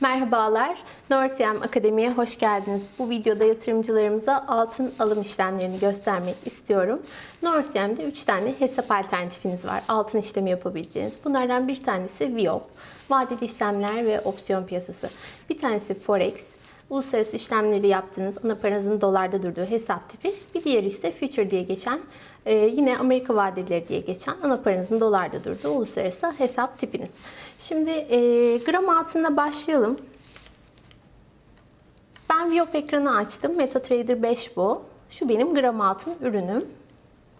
Merhabalar, Norsiyam Akademi'ye hoş geldiniz. Bu videoda yatırımcılarımıza altın alım işlemlerini göstermek istiyorum. Norsiyam'da 3 tane hesap alternatifiniz var. Altın işlemi yapabileceğiniz. Bunlardan bir tanesi Viop, vadeli işlemler ve opsiyon piyasası. Bir tanesi Forex, uluslararası işlemleri yaptığınız ana paranızın dolarda durduğu hesap tipi. Bir diğeri ise Future diye geçen, e, yine Amerika vadeleri diye geçen ana paranızın dolarda durduğu uluslararası hesap tipiniz. Şimdi e, gram altında başlayalım. Ben Viop ekranı açtım. MetaTrader 5 bu. Şu benim gram altın ürünüm.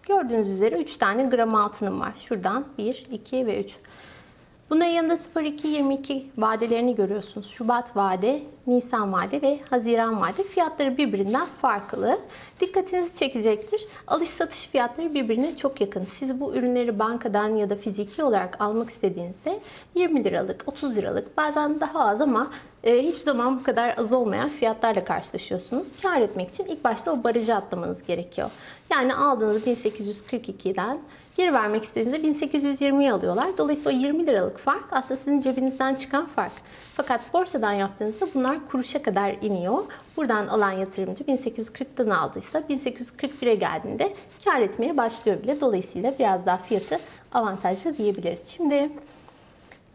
Gördüğünüz üzere 3 tane gram altınım var. Şuradan 1, 2 ve 3. Bunların yanında 02-22 vadelerini görüyorsunuz. Şubat vade, Nisan vade ve Haziran vade. Fiyatları birbirinden farklı. Dikkatinizi çekecektir. Alış satış fiyatları birbirine çok yakın. Siz bu ürünleri bankadan ya da fiziki olarak almak istediğinizde 20 liralık, 30 liralık bazen daha az ama e, hiçbir zaman bu kadar az olmayan fiyatlarla karşılaşıyorsunuz. Kar etmek için ilk başta o barajı atlamanız gerekiyor. Yani aldığınız 1842'den geri vermek istediğinizde 1820'ye alıyorlar. Dolayısıyla o 20 liralık fark aslında sizin cebinizden çıkan fark. Fakat borsadan yaptığınızda bunlar kuruşa kadar iniyor. Buradan alan yatırımcı 1840'dan aldıysa 1841'e geldiğinde kar etmeye başlıyor bile. Dolayısıyla biraz daha fiyatı avantajlı diyebiliriz. Şimdi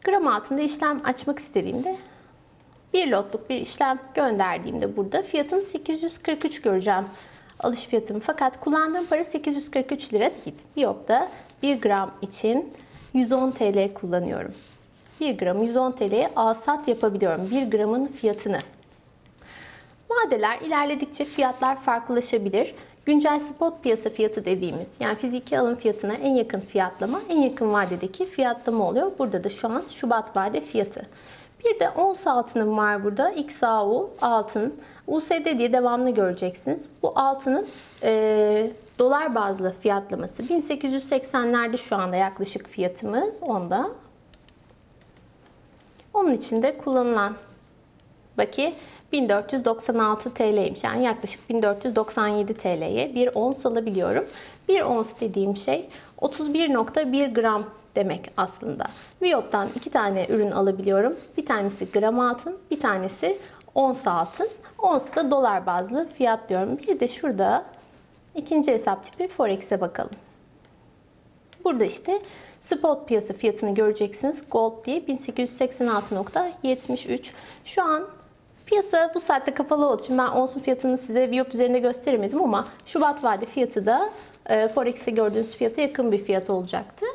gram altında işlem açmak istediğimde bir lotluk bir işlem gönderdiğimde burada fiyatım 843 göreceğim alış fiyatım. Fakat kullandığım para 843 lira değil. Biyop'ta 1 gram için 110 TL kullanıyorum. 1 gram 110 TL'ye al-sat yapabiliyorum. 1 gramın fiyatını. Vadeler ilerledikçe fiyatlar farklılaşabilir. Güncel spot piyasa fiyatı dediğimiz yani fiziki alım fiyatına en yakın fiyatlama en yakın vadedeki fiyatlama oluyor. Burada da şu an Şubat vade fiyatı. Bir de ons altınım var burada. XAU altın. USD diye devamlı göreceksiniz. Bu altının e, dolar bazlı fiyatlaması. 1880'lerde şu anda yaklaşık fiyatımız onda. Onun içinde kullanılan baki 1496 TL'ymiş. Yani yaklaşık 1497 TL'ye bir ons alabiliyorum. Bir ons dediğim şey 31.1 gram demek aslında. Viop'tan iki tane ürün alabiliyorum. Bir tanesi gram altın, bir tanesi ons altın. Ons da dolar bazlı fiyat diyorum. Bir de şurada ikinci hesap tipi Forex'e bakalım. Burada işte spot piyasa fiyatını göreceksiniz. Gold diye 1886.73. Şu an piyasa bu saatte kapalı olduğu için ben onsun fiyatını size Viop üzerinde gösteremedim ama Şubat vade fiyatı da e, Forex'te gördüğünüz fiyata yakın bir fiyat olacaktı.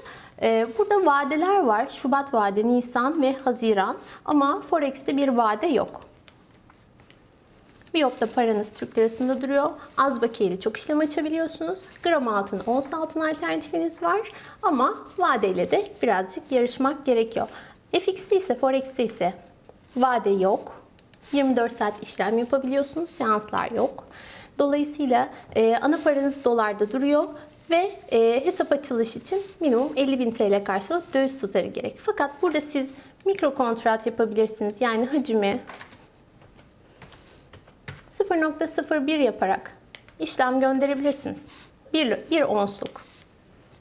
E, burada vadeler var. Şubat vade, Nisan ve Haziran ama Forex'te bir vade yok. Biyop'ta paranız Türk lirasında duruyor. Az bakiyeli çok işlem açabiliyorsunuz. Gram altın, ons altın alternatifiniz var. Ama vadeyle de birazcık yarışmak gerekiyor. FX'te ise, Forex'te ise vade yok. 24 saat işlem yapabiliyorsunuz. Seanslar yok. Dolayısıyla e, ana paranız dolarda duruyor ve e, hesap açılış için minimum 50.000 TL karşılık döviz tutarı gerek. Fakat burada siz mikro kontrat yapabilirsiniz. Yani hacmi 0.01 yaparak işlem gönderebilirsiniz. Bir, bir onsluk.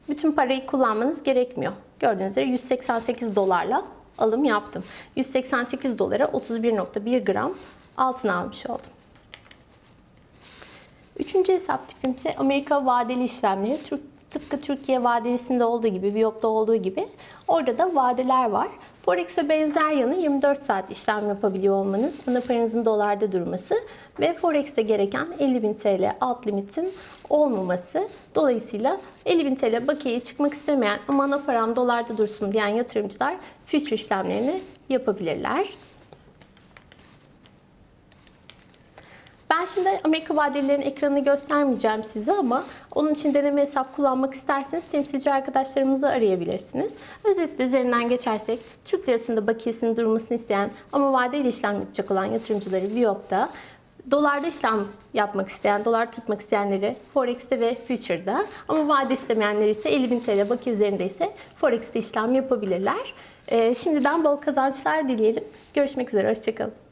Bütün parayı kullanmanız gerekmiyor. Gördüğünüz üzere 188 dolarla alım yaptım. 188 dolara 31.1 gram altın almış oldum. Üçüncü hesap tipim ise Amerika vadeli işlemleri. Türk, tıpkı Türkiye vadelisinde olduğu gibi, Viyop'ta olduğu gibi orada da vadeler var. Forex'e benzer yanı 24 saat işlem yapabiliyor olmanız, ana paranızın dolarda durması ve Forex'te gereken 50.000 TL alt limitin olmaması. Dolayısıyla 50.000 TL bakiyeye çıkmak istemeyen ama ana param dolarda dursun diyen yatırımcılar future işlemlerini yapabilirler. Ben şimdi Amerika vadelilerin ekranını göstermeyeceğim size ama onun için deneme hesap kullanmak isterseniz temsilci arkadaşlarımızı arayabilirsiniz. Özetle üzerinden geçersek Türk lirasında bakiyesinin durmasını isteyen ama vadeli işlem yapacak olan yatırımcıları Viop'ta Dolarda işlem yapmak isteyen, dolar tutmak isteyenleri Forex'te ve Future'da ama vade istemeyenler ise 50.000 TL bakiye üzerinde ise Forex'te işlem yapabilirler. Şimdiden bol kazançlar dileyelim. Görüşmek üzere, hoşçakalın.